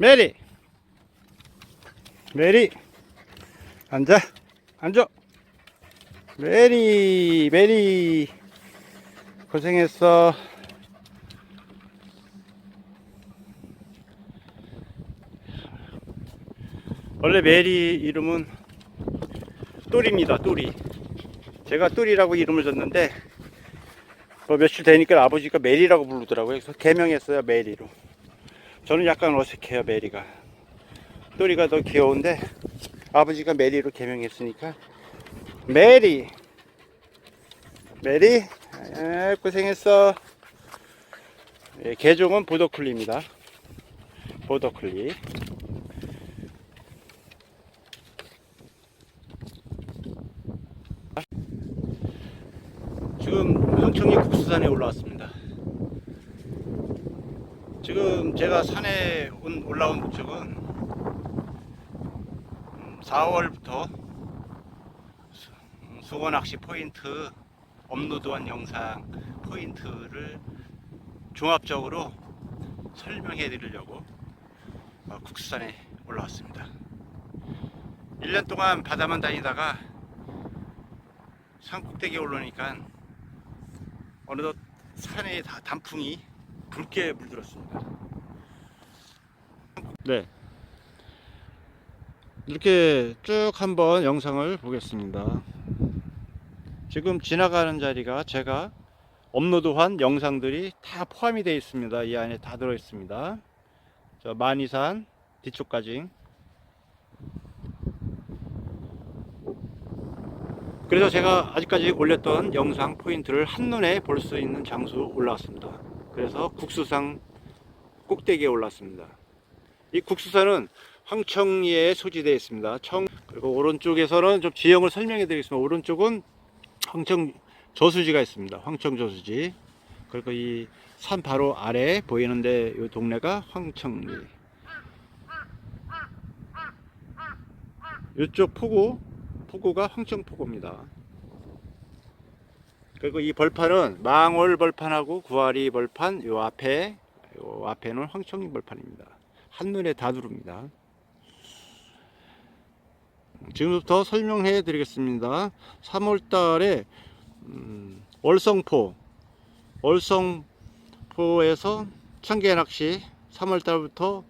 메리. 메리. 앉아. 앉아. 메리 메리. 고생했어. 원래 메리 이름은 똘입니다 똘이 제가 똘이라고 이름을 줬는데 뭐 며칠 되니까 아버지가 메리라고 부르더라고요. 그래서 개명했어요 메리로 저는 약간 어색해요 메리가. 또리가 더 귀여운데 아버지가 메리로 개명했으니까. 메리! 메리? 에, 고생했어. 예, 개종은 보더클리입니다. 보더클리 지금 흥청리 국수산에 올라왔습니다 지금 제가 산에 온- 올라온 목적은 4월부터 수거 낚시 포인트 업로드한 영상 포인트를 종합적으로 설명해 드리려고 어, 국수산에 올라왔습니다. 1년 동안 바다만 다니다가 산 꼭대기에 올라오니까 어느덧 산에 다 단풍이 붉게 물들었습니다. 네. 이렇게 쭉 한번 영상을 보겠습니다. 지금 지나가는 자리가 제가 업로드한 영상들이 다 포함이 되어 있습니다. 이 안에 다 들어 있습니다. 저 만이산 뒤쪽까지. 그래서 제가 아직까지 올렸던 영상 포인트를 한눈에 볼 수 있는 장소로 올라왔습니다. 그래서 국수상 꼭대기에 올랐습니다. 이 국수산은 황청리에 소지되어 있습니다. 청 그리고 오른쪽에서는 좀 지형을 설명해 드리겠습니다. 오른쪽은 황청 저수지가 있습니다. 황청 저수지. 그리고 이 산 바로 아래 보이는데 이 동네가 황청리. 이쪽 포구 포구가 황청포구입니다. 그리고 이 벌판은 망월 벌판하고 구아리 벌판 요 앞에 요 앞에는 황청리 벌판입니다. 한눈에 다 들어옵니다. 지금부터 설명해 드리겠습니다. 3월 달에 음, 월성포 월성포에서 청계 낚시 3월 달부터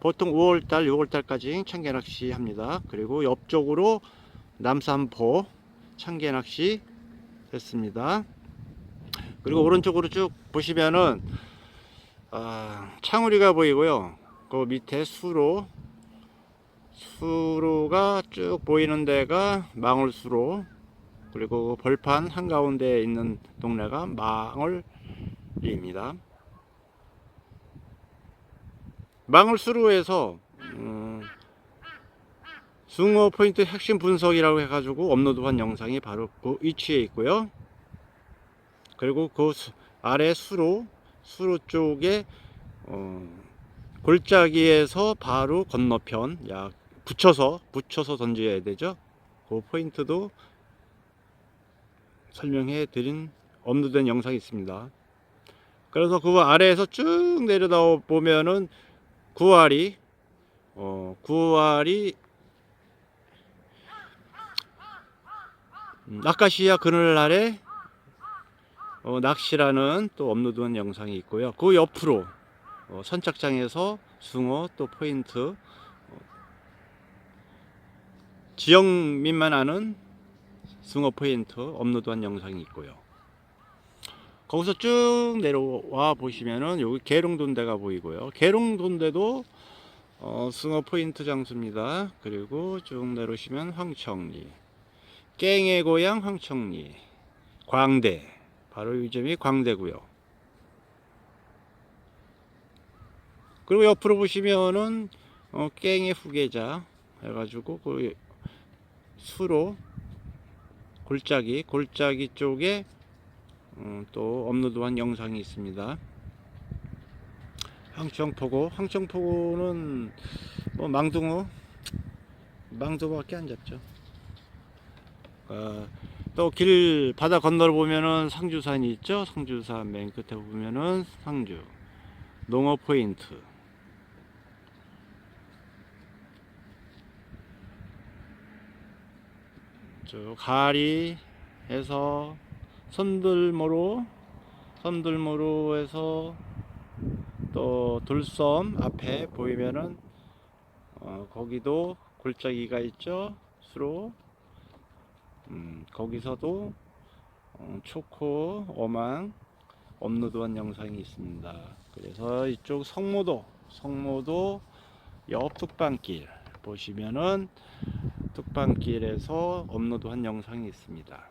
보통 5월 달, 6월 달까지 청계 낚시 합니다. 그리고 옆쪽으로 남산포 청계 낚시 됐습니다. 그리고 오른쪽으로 쭉 보시면은 아, 창우리가 보이고요. 그 밑에 수로 수로가 쭉 보이는 데가 망월수로 그리고 벌판 한가운데 있는 동네가 망월리입니다. 망월수로에서 음, 숭어 포인트 핵심 분석이라고 해가지고 업로드한 영상이 바로 그 위치에 있고요. 그리고 그 수- 아래 수로 수로 쪽에 어, 골짜기에서 바로 건너편 약 붙여서 붙여서 던져야 되죠. 그 포인트도 설명해 드린 업로드된 영상이 있습니다. 그래서 그 아래에서 쭉 내려다 보면은 구알이 어 구알이 음, 아카시아 그늘 아래 어, 낚시라는 또 업로드한 영상이 있고요. 그 옆으로 어, 선착장에서 숭어 또 포인트 어, 지역민만 아는 숭어 포인트 업로드한 영상이 있고요. 거기서 쭉 내려와 보시면은 여기 계룡돈대가 보이고요. 계룡돈대도 어, 숭어 포인트 장소입니다. 그리고 쭉 내려오시면 황청리, 깽의 고향 황청리, 광대, 바로 이 점이 광대고요. 그리고 옆으로 보시면은 어, 깽의 후계자 해가지고 그 수로 골짜기 골짜기 쪽에 어, 또 업로드한 영상이 있습니다. 황청포고 황청포고는 뭐 망둥어 망둥어밖에 안 잡죠. 아, 또길 바다 건너로 보면은 상주산이 있죠. 상주산 맨 끝에 보면은 상주 농어 포인트 쭉 가리에서 선들모로 선들모로에서 또 돌섬 앞에 보이면은 어, 거기도 골짜기가 있죠? 수로. 음, 거기서도 어, 초코 어망 업로드한 영상이 있습니다. 그래서 이쪽 성모도 성모도 옆 뚝방길 보시면은 뚝방길에서 업로드한 영상이 있습니다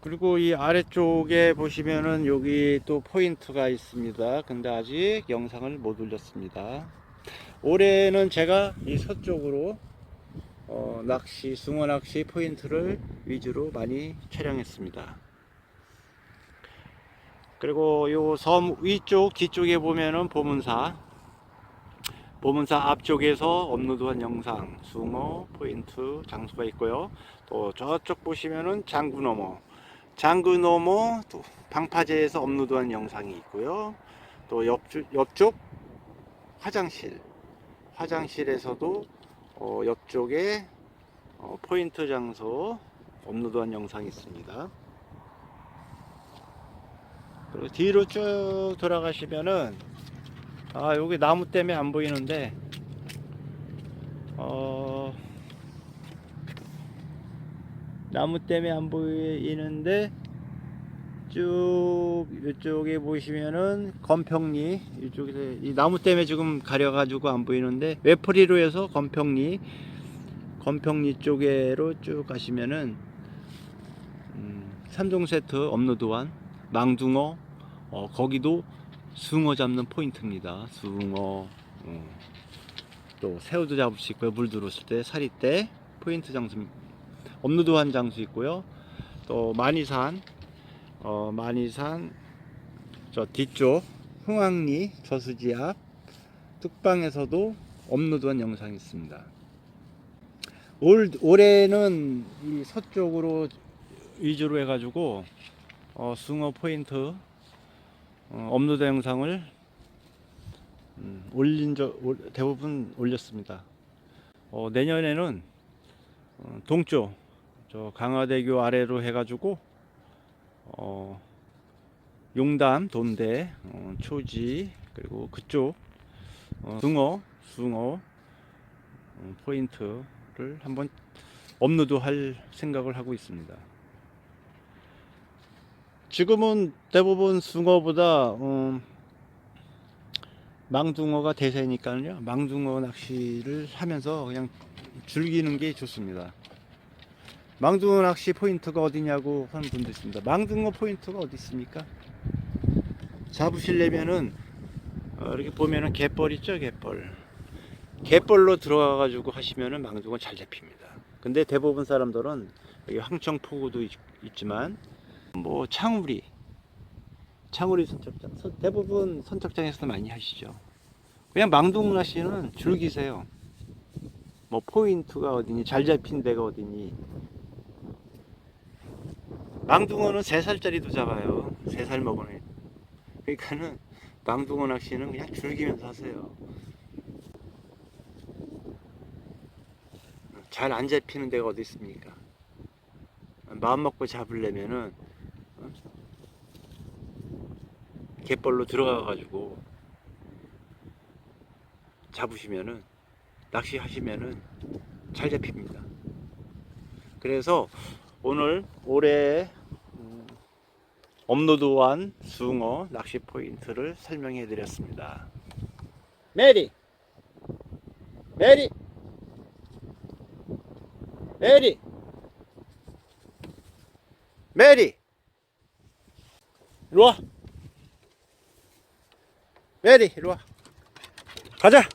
그리고 이 아래쪽에 보시면은 여기 또 포인트가 있습니다. 근데 아직 영상을 못 올렸습니다. 올해는 제가 이 서쪽으로 어, 낚시, 숭어 낚시 포인트를 위주로 많이 촬영했습니다. 그리고 요 섬 위쪽 뒤쪽에 보면은 보문사 보문사 앞쪽에서 업로드한 영상 숭어 포인트 장소가 있고요. 또 저쪽 보시면은 장구 너머 장구 너머 또 방파제에서 업로드한 영상이 있고요. 또 옆쪽, 옆쪽 화장실 화장실에서도 어, 옆쪽에 어, 포인트 장소 업로드한 영상이 있습니다. 그리고 뒤로 쭉 돌아가시면은 아 여기 나무 때문에 안 보이는데 어 나무 때문에 안 보이는데 쭉 이쪽에 보시면은 건평리 이쪽에서 이 나무 때문에 지금 가려가지고 안 보이는데 외퍼리로 해서 건평리 건평리 쪽에로 쭉 가시면은 음, 3종 세트 업로드한 망둥어 어, 거기도 숭어 잡는 포인트입니다. 숭어. 어, 또 새우도 잡을 수 있고요. 물 들어왔을 때 사리 때 포인트 장수 업로드한 장수 있고요. 또 만이산. 어, 만이산. 저 뒤쪽 흥왕리 저수지 앞 뚝방에서도 업로드한 영상이 있습니다. 올 올해는 이 서쪽으로 위주로 해가지고 어, 숭어 포인트 어, 업로드 영상을 음, 올린 적 올- 대부분 올렸습니다. 어, 내년에는 어, 동쪽 저 강화대교 아래로 해가지고 어, 용담, 돈대, 어, 초지 그리고 그쪽 어, 숭어, 숭어 어, 포인트를 한번 업로드할 생각을 하고 있습니다. 지금은 대부분 숭어보다 음, 망둥어가 대세니까요. 망둥어 낚시를 하면서 그냥 즐기는 게 좋습니다. 망둥어 낚시 포인트가 어디냐고 하는 분도 있습니다. 망둥어 포인트가 어디 있습니까? 잡으시려면은 어, 이렇게 보면은 갯벌 있죠, 갯벌. 갯벌로 들어가 가지고 하시면은 망둥어 잘 잡힙니다. 근데 대부분 사람들은 여기 황청 포구도 있, 있지만 뭐 창우리 창우리 선착장 선- 대부분 선착장에서 많이 하시죠. 그냥 망둥어 낚시는 즐기세요. 뭐 포인트가 어디니 잘 잡힌 데가 어디니 망둥어는 3살짜리도 잡아요. 3살 먹은 애. 그러니까는 망둥어 낚시는 그냥 즐기면서 하세요. 잘 안 잡히는 데가 어디 있습니까? 마음 먹고 잡으려면은 어? 갯벌로 들어가 가지고 잡으시면은 낚시 하시면은 잘 잡힙니다. 그래서 오늘 올해 음, 업로드한 숭어 낚시 포인트를 설명해 드렸습니다. 메리! 메리! 메리! 메리! 이리 와! 메리, 이리 와! 가자!